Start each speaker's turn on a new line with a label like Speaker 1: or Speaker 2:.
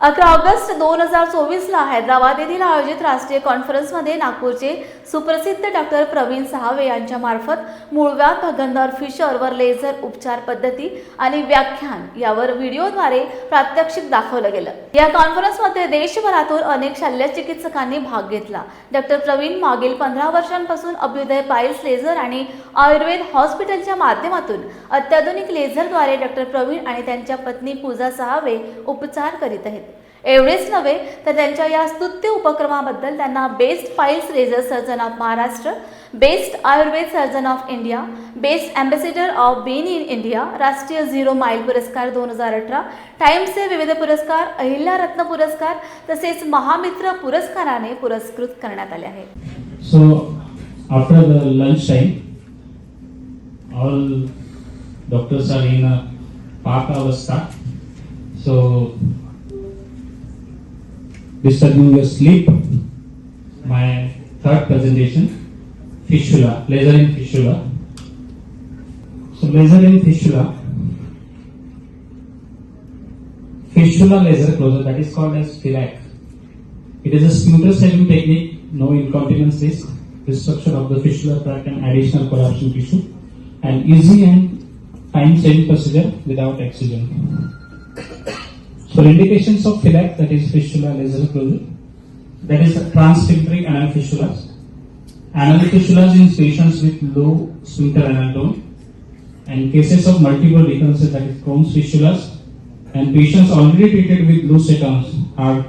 Speaker 1: अकरा ऑगस्ट दोन हजार चोवीसला हैदराबाद येथील आयोजित राष्ट्रीय कॉन्फरन्समध्ये नागपूरचे सुप्रसिद्ध डॉक्टर प्रवीण सहावे यांच्या मार्फत मूळव्याध फिशर फिशरवर लेझर उपचार पद्धती आणि व्याख्यान यावर व्हिडिओद्वारे प्रात्यक्षिक दाखवलं गेलं. या कॉन्फरन्समध्ये देशभरातून अनेक शल्यचिकित्सकांनी भाग घेतला. डॉक्टर प्रवीण मागील पंधरा वर्षांपासून अभ्युदय पाईल्स लेझर आणि आयुर्वेद हॉस्पिटलच्या माध्यमातून अत्याधुनिक लेझरद्वारे डॉक्टर प्रवीण आणि त्यांच्या पत्नी पूजा सहावे उपचार करीत आहेत. एवढेच नव्हे तर त्यांच्या या स्तुत्य उपक्रमाबद्दल त्यांना best piles laser surgeon of Maharashtra best Ayurveda surgeon of India best ambassador of bin in India राष्ट्रीय झिरो माईल पुरस्कार दोन हजार अठरा टाइम्सचे विविध पुरस्कार अहिल्या रत्न पुरस्कार तसेच महामित्र पुरस्काराने पुरस्कृत करण्यात आले आहे
Speaker 2: so after the lunch time all doctors are in a अवस्था सो So disturbing your sleep. My third presentation, fistula, laser in fistula. So laser in fistula. Fistula laser closure that is called as FILAC. It is a smoother saving technique, no incontinence risk, destruction of the fistula tract and additional collapsing tissue, and easy and time saving procedure without oxygen. So indications of FILAC, that is fistula laser closure, that is transsphincteric anal fistulas. Anal fistulas in patients with low sphincter anal tone, and cases of multiple recurrences, that is Crohn's fistulas, and patients already treated with loose atoms are